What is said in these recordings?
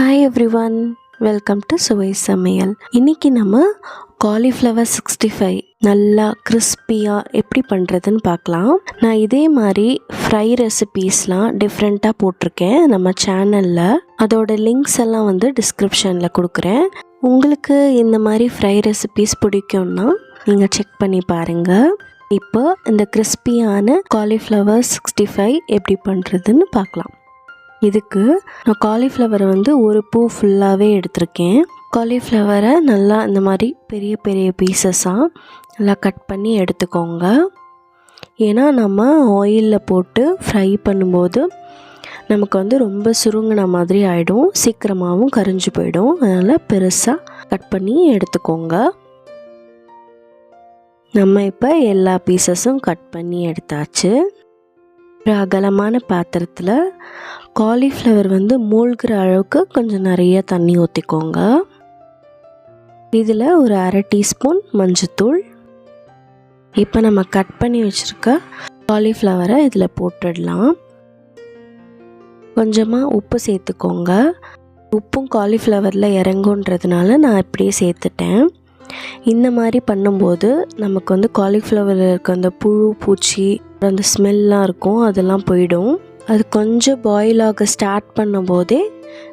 Hi everyone welcome to சுவை சமையல் இன்னைக்கு நம்ம காலிஃப்ளவர் சிக்ஸ்டி ஃபைவ் நல்லா கிறிஸ்பியாக எப்படி பண்ணுறதுன்னு பார்க்கலாம். நான் இதே மாதிரி ஃப்ரை ரெசிபீஸ்லாம் டிஃப்ரெண்ட்டாக போட்டிருக்கேன் நம்ம சேனலில் அதோட லிங்க்ஸ் எல்லாம் வந்து டிஸ்கிரிப்ஷனில் கொடுக்குறேன். உங்களுக்கு இந்த மாதிரி ஃப்ரை ரெசிபீஸ் பிடிக்கும்னா நீங்கள் செக் பண்ணி பாருங்கள் இப்போ இந்த கிறிஸ்பியான காலிஃப்ளவர் சிக்ஸ்டி ஃபைவ் எப்படி பண்ணுறதுன்னு பார்க்கலாம். இதுக்கு நான் காலிஃப்ளவரை வந்து ஒரு பூ ஃபுல்லாகவே எடுத்திருக்கேன். காலிஃப்ளவரை நல்லா இந்த மாதிரி பெரிய பெரிய பீசஸாக நல்லா கட் பண்ணி எடுத்துக்கோங்க. ஏன்னா நம்ம ஆயிலில் போட்டு ஃப்ரை பண்ணும்போது நமக்கு வந்து ரொம்ப சுருங்கின மாதிரி ஆகிடும் சீக்கிரமாகவும் கரிஞ்சு போயிடும். அதனால் பெருசாக கட் பண்ணி எடுத்துக்கோங்க. நம்ம இப்போ எல்லா பீசஸும் கட் பண்ணி எடுத்தாச்சு. ஒரு அகலமான பாத்திரத்தில் காலிஃப்ளவர் வந்து மூழ்கிற அளவுக்கு கொஞ்சம் நிறைய தண்ணி ஊற்றிக்கோங்க இதில் ஒரு அரை டீஸ்பூன் மஞ்சத்தூள். இப்போ நம்ம கட் பண்ணி வச்சுருக்க காலிஃப்ளவரை இதில் போட்டுடலாம். கொஞ்சமாக உப்பு சேர்த்துக்கோங்க. உப்பும் காலிஃப்ளவரில் இறங்குன்றதுனால நான் இப்படியே சேர்த்துட்டேன். இந்த மாதிரி பண்ணும்போது நமக்கு வந்து காலிஃப்ளவரில் இருக்க அந்த புழு பூச்சி அந்த ஸ்மெல்லாம் இருக்கும் அதெல்லாம் போயிடும். அது கொஞ்சம் பாயில் ஆக ஸ்டார்ட் பண்ணும்போதே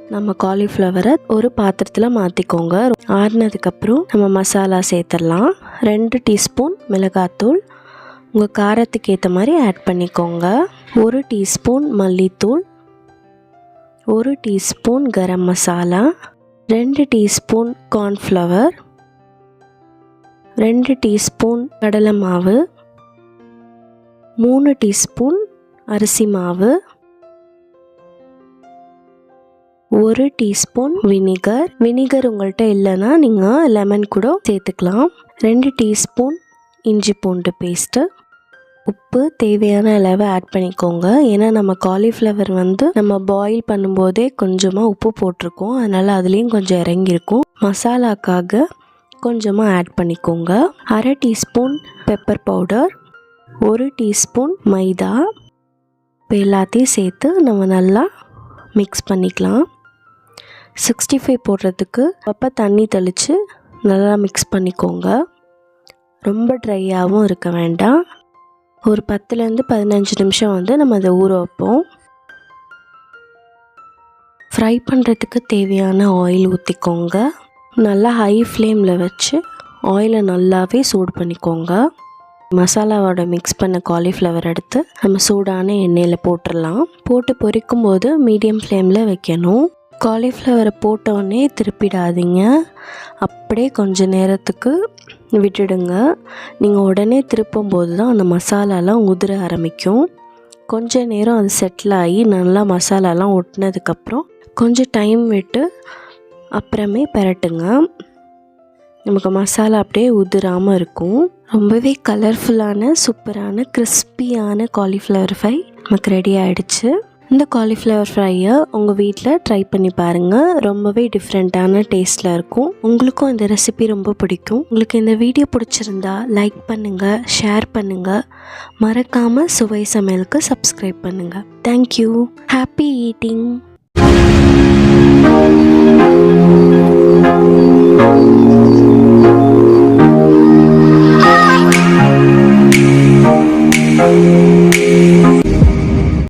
நம்ம காலிஃப்ளவரை ஒரு பாத்திரத்தில் மாற்றிக்கோங்க ஆறுனதுக்கப்புறம் நம்ம மசாலா சேர்த்துடலாம். ரெண்டு டீஸ்பூன் மிளகாத்தூள். உங்கள் காரத்துக்கு ஏற்ற மாதிரி ஆட் பண்ணிக்கோங்க. ஒரு டீஸ்பூன் மல்லித்தூள். ஒரு டீஸ்பூன் கரம் மசாலா. ரெண்டு டீஸ்பூன் கார்ன்ஃப்ளவர் ரெண்டு டீஸ்பூன் கடலை மாவு. மூணு டீஸ்பூன் அரிசி மாவு ஒரு டீஸ்பூன் வினிகர். வினிகர் உங்கள்கிட்ட இல்லைன்னா நீங்கள் லெமன் கூட சேர்த்துக்கலாம். ரெண்டு டீஸ்பூன் இஞ்சி பூண்டு பேஸ்ட்டு. உப்பு தேவையான அளவு ஆட் பண்ணிக்கோங்க. ஏன்னா நம்ம காலிஃப்ளவர் வந்து நம்ம பாயில் பண்ணும்போதே கொஞ்சமாக உப்பு போட்டிருக்கோம். அதனால் அதுலேயும் கொஞ்சம் இறங்கியிருக்கும். மசாலாக்காக கொஞ்சமாக ஆட் பண்ணிக்கோங்க. அரை டீஸ்பூன் பெப்பர் பவுடர் ஒரு டீஸ்பூன் மைதா. இப்போ எல்லாத்தையும் சேர்த்து நம்ம நல்லா மிக்ஸ் பண்ணிக்கலாம். சிக்ஸ்டி ஃபைவ் போடுறதுக்கு அப்போ தண்ணி தெளித்து நல்லா மிக்ஸ் பண்ணிக்கோங்க. ரொம்ப ட்ரையாகவும் இருக்க வேண்டாம். ஒரு பத்துலேருந்து பதினஞ்சு நிமிஷம் வந்து நம்ம அதை ஊற வைப்போம். ஃப்ரை பண்ணுறதுக்கு தேவையான ஆயில் ஊற்றிக்கோங்க நல்லா ஹை ஃப்ளேமில் வச்சு ஆயிலை நல்லாவே சூடு பண்ணிக்கோங்க. மசாலாவோட மிக்ஸ் பண்ண காலிஃப்ளவர் எடுத்து நம்ம சூடான எண்ணெயில் போட்டுடலாம் போட்டு பொரிக்கும் போது மீடியம் ஃப்ளேமில் வைக்கணும். காலிஃப்ளவரை போட்டோடனே திருப்பிடாதீங்க. அப்படியே கொஞ்ச நேரத்துக்கு விட்டுடுங்க. நீங்கள் உடனே திருப்பும் போது தான் அந்த மசாலாலாம் உதிர ஆரம்பிக்கும். கொஞ்ச நேரம் அது செட்டில் ஆகி நல்லா மசாலாலாம் ஒட்டினதுக்கப்புறம் கொஞ்சம் டைம் விட்டு அப்புறமே பரட்டுங்க. நமக்கு மசாலா அப்படியே உதிராமல் இருக்கும். ரொம்பவே கலர்ஃபுல்லான சூப்பரான கிறிஸ்பியான காலிஃப்ளவர் ஃப்ரை நமக்கு ரெடி ஆகிடுச்சு இந்த காலிஃப்ளவர் ஃப்ரையை உங்கள் வீட்டில் ட்ரை பண்ணி பாருங்கள் ரொம்பவே டிஃப்ரெண்ட்டான டேஸ்ட்டில் இருக்கும். உங்களுக்கும் இந்த ரெசிபி ரொம்ப பிடிக்கும். உங்களுக்கு இந்த வீடியோ பிடிச்சிருந்தா லைக் பண்ணுங்கள் ஷேர் பண்ணுங்கள் மறக்காமல் சுவை சமையலுக்கு சப்ஸ்கிரைப் பண்ணுங்கள் thank you happy eating Thank you.